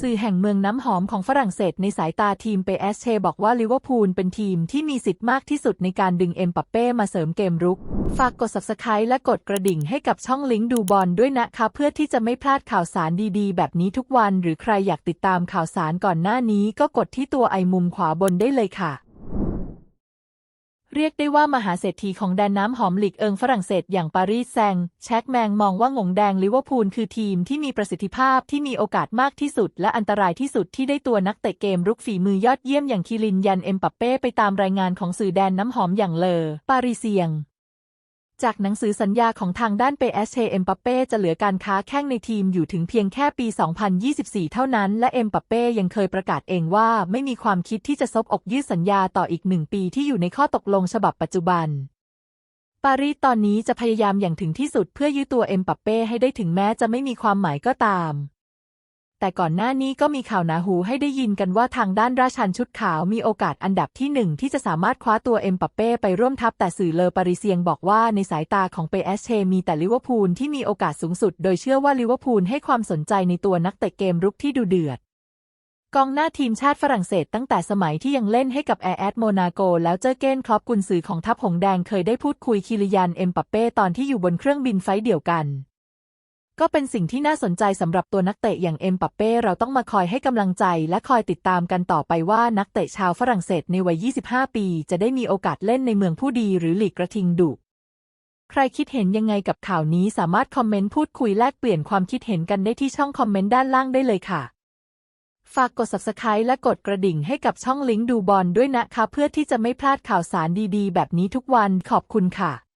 สื่อแห่งเมืองน้ำหอมของฝรั่งเศสในสายตาทีมเปเอสเชบอกว่าลิเวอร์พูลเป็นทีมที่มีสิทธิ์มากที่สุดในการดึงเอ็มปัปเป้มาเสริมเกมรุก ฝากกด subscribe และกดกระดิ่งให้กับช่องลิงก์ดูบอลด้วยนะคะ เพื่อที่จะไม่พลาดข่าวสารดีๆ แบบนี้ทุกวัน หรือใครอยากติดตามข่าวสารก่อนหน้านี้ก็กดที่ตัวไอมุมขวาบนได้เลยค่ะ เรียกได้ว่ามหาเศรษฐีของแดนน้ำหอมหลีกเอิงฝรั่งเศสอย่างปารีสแซงแช็กแมงมองว่างงแดงลิเวอร์พูลคือทีมที่มีประสิทธิภาพที่มีโอกาสมากที่สุด และอันตรายที่สุดที่ได้ตัวนักเตะเกมรุกฝีมือยอดเยี่ยมอย่างคิรินยันเอ็มปัปเป้ไปตามรายงานของสื่อแดนน้ำหอมอย่างเลอปารีเซียง จากหนังสือสัญญาของทางด้านเปเอสเชเอ็มปัปเป้จะเหลือการค้าแข้งในทีมอยู่ถึงเพียงแค่ปี 2024 เท่านั้น และเอ็มปัปเป้ยังเคยประกาศเองว่าไม่มีความคิดที่จะซบอกยืดสัญญาต่ออีกหนึ่งปีที่อยู่ในข้อตกลงฉบับปัจจุบัน ปารีสตอนนี้จะพยายามอย่างถึงที่สุดเพื่อยื้อตัวเอ็มปัปเป้ให้ได้ถึงแม้จะไม่มีความหมายก็ตาม แต่ก่อนหน้านี้ก็มีข่าวหนาหูให้ได้ยินกันว่าทางด้านราชันชุดขาวมีโอกาสอันดับที่หนึ่งที่จะสามารถคว้าตัวเอ็มปัปเป้ไปร่วมทัพแต่สื่อเลอปารีเซียงบอกว่าในสายตาของเปเอสเชมีแต่ลิเวอร์พูลที่มีโอกาสสูงสุด โดยเชื่อว่าลิเวอร์พูลให้ความสนใจในตัวนักเตะเกมรุกที่ดูเดือดกองหน้าทีมชาติฝรั่งเศสตั้งแต่สมัยที่ยังเล่นให้กับแอร์แอดโมนาโก แล้วเจอเก้นครอปกุนซือของทัพหงแดงเคยได้พูดคุยคิริยันเอ็มปัปเป้ตอนที่อยู่บนเครื่องบินไฟเดียวกัน ก็เป็นสิ่งที่น่าสนใจสำหรับตัวนักเตะอย่างเอ็มปัปเป้เราต้องมาคอยให้กำลังใจและคอยติดตามกันต่อไปว่านักเตะชาวฝรั่งเศสในวัย 25 ปี จะได้มีโอกาสเล่นในเมืองผู้ดีหรือหลีกกระทิงดุใครคิดเห็นยังไงกับข่าวนี้สามารถคอมเมนต์พูดคุยแลกเปลี่ยนความคิดเห็นกันได้ที่ช่องคอมเมนต์ด้านล่างได้เลยค่ะ ฝากกด subscribe และกดกระดิ่งให้กับช่องลิงก์ดูบอลด้วยนะคะ เพื่อที่จะไม่พลาดข่าวสารดีๆ แบบนี้ทุกวันขอบคุณค่ะ